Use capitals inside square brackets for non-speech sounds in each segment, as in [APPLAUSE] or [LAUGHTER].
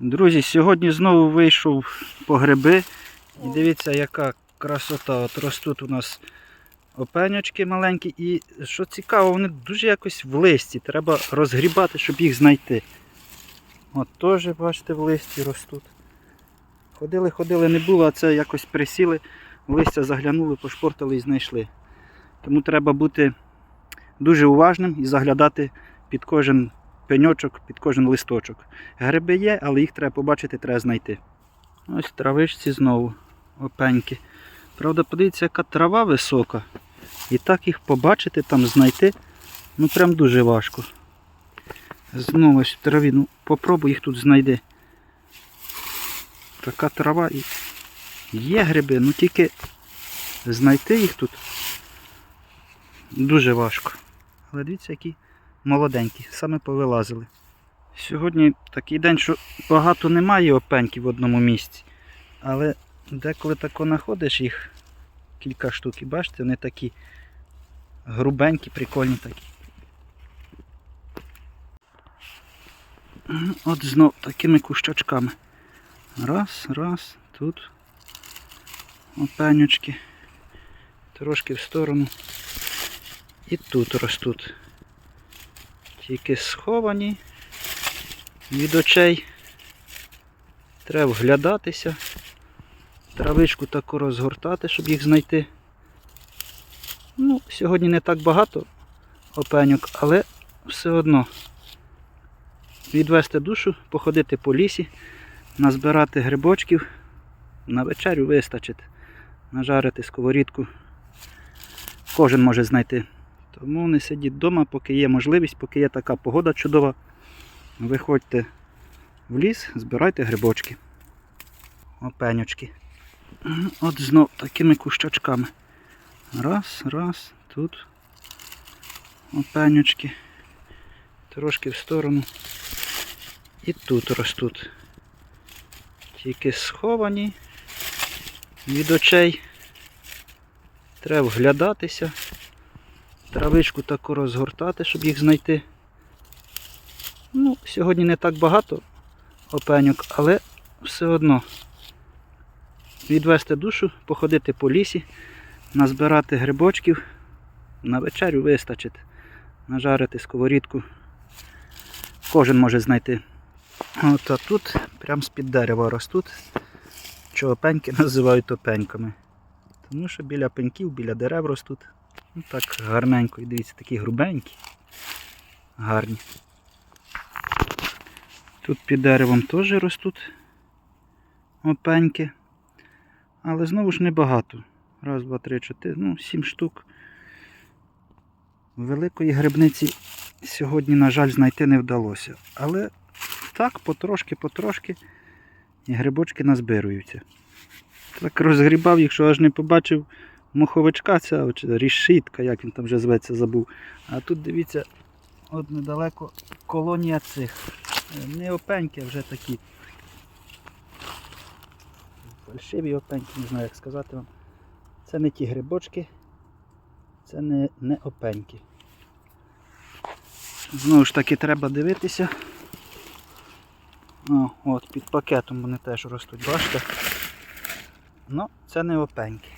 Друзі, сьогодні знову вийшов по гриби. І дивіться, яка красота. От ростуть у нас опеньочки маленькі. І що цікаво, вони дуже якось в листі. Треба розгрібати, щоб їх знайти. От теж, бачите, в листі ростуть. Ходили, ходили, не було, а це якось присіли, в листя заглянули, пошпортали і знайшли. Тому треба бути дуже уважним і заглядати під кожен пеньочок, під кожен листочок. Гриби є, але їх треба побачити, треба знайти. Ось травичці знову опеньки. Правда, подивіться, яка трава висока. І так їх побачити, там знайти, ну прям дуже важко. Знову ось в траві, ну попробуй їх тут знайди. Така трава і є гриби, ну тільки знайти їх тут дуже важко. Але дивіться, які молоденькі, саме повилазили. Сьогодні такий день, що багато немає опеньків в одному місці. Але деколи тако знаходиш їх кілька штук, і бачите, вони такі грубенькі, прикольні такі. Ну, От знов такими кущачками. Раз, раз, тут опенючки. Трошки в сторону. І тут ростуть. Тільки сховані від очей. Треба вглядатися. Травичку таку розгортати, щоб їх знайти. Ну, сьогодні не так багато опеньок, але все одно відвести душу, походити по лісі, назбирати грибочків, на вечерю вистачить, нажарити сковорідку. Кожен може знайти. Тому не сидіть вдома, поки є можливість, поки є така погода чудова. Виходьте в ліс, збирайте грибочки. Опенючки. От знов такими кущачками. Раз, раз, тут опенючки. Трошки в сторону. І тут ростуть. Тільки сховані від очей. Треба вглядатися. Травичку таку розгортати, щоб їх знайти. Ну, сьогодні не так багато опеньок, але все одно відвести душу, походити по лісі, назбирати грибочків, на вечерю вистачить, нажарити сковорідку. Кожен може знайти. От а тут прямо з-під дерева ростуть, що опеньки [LAUGHS] називають опеньками. Тому що біля пеньків, біля дерев ростуть. Ну так гарненько. І дивіться, такі грубенькі, гарні. Тут під деревом теж ростуть опеньки. Але знову ж небагато. Раз, два, три, чотири, ну, сім штук. Великої грибниці сьогодні, на жаль, знайти не вдалося. Але так, потрошки-потрошки і грибочки назбируються. Так розгрібав, якщо аж не побачив моховичка, ця рішитка, як він там вже зветься, забув. А тут дивіться, от недалеко колонія цих. Е, Не опеньки, а вже такі. Фальшиві опеньки, не знаю як сказати вам. Це не ті грибочки, це не, не опеньки. Знову ж таки треба дивитися. О, от під пакетом вони теж ростуть, бачите? Ну, це не опеньки.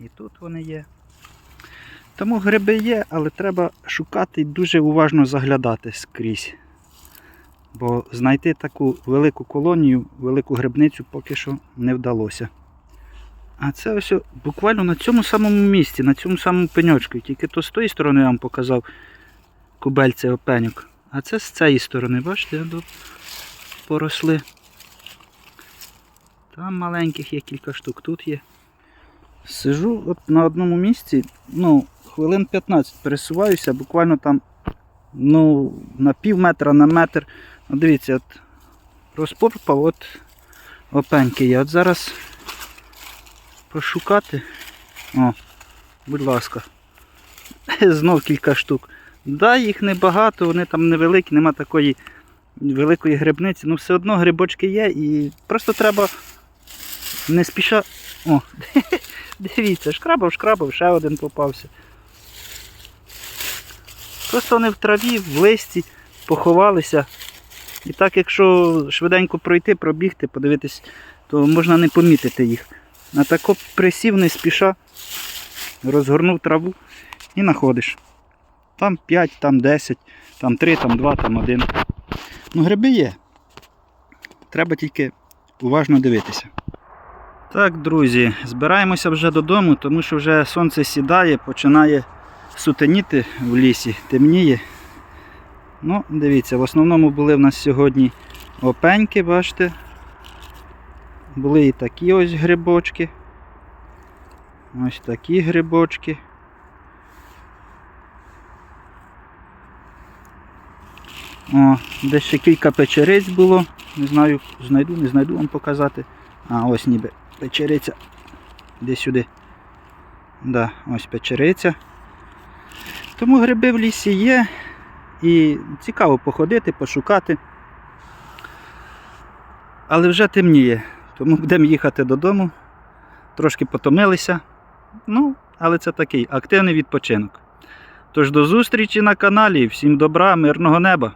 І тут вони є. Тому гриби є, але треба шукати і дуже уважно заглядати скрізь. Бо знайти таку велику колонію, велику грибницю поки що не вдалося. А це ось буквально на цьому самому місці, на цьому самому пеньочку. Тільки то з тої сторони я вам показав кубельце опеньок. А це з цієї сторони, бачите, поросли. Там маленьких є кілька штук, тут є. Сижу от на одному місці, ну, хвилин 15 пересуваюся, буквально там ну, на пів метра, на метр. От дивіться, от розпорпав, от опеньки є. От зараз пошукати. О, будь ласка. [LAUGHS] Знов кілька штук. Да, їх небагато, вони там невеликі, нема такої великої грибниці, ну все одно грибочки є і просто треба не спіша. О, [LAUGHS] дивіться, шкрабав, шкрабав, ще один попався. Просто вони в траві, в листі поховалися. І так, якщо швиденько пройти, пробігти, подивитись, то можна не помітити їх. На тако присів не спіша, розгорнув траву і знаходиш. Там 5, там 10, там 3, там 2, там 1. Ну, гриби є. Треба тільки уважно дивитися. Так, друзі, збираємося вже додому, тому що вже сонце сідає, починає сутеніти в лісі, темніє. Ну, дивіться, в основному були в нас сьогодні опеньки, бачите. Були і такі ось грибочки. Ось такі грибочки. О, десь ще кілька печериць було. Не знаю, знайду, не знайду вам показати. А, ось ніби печериця. Іди сюди. Да, ось печериця. Тому гриби в лісі є. І цікаво походити, пошукати. Але вже темніє. Тому будемо їхати додому. Трошки потомилися. Ну, але це такий активний відпочинок. Тож до зустрічі на каналі. Всім добра, мирного неба!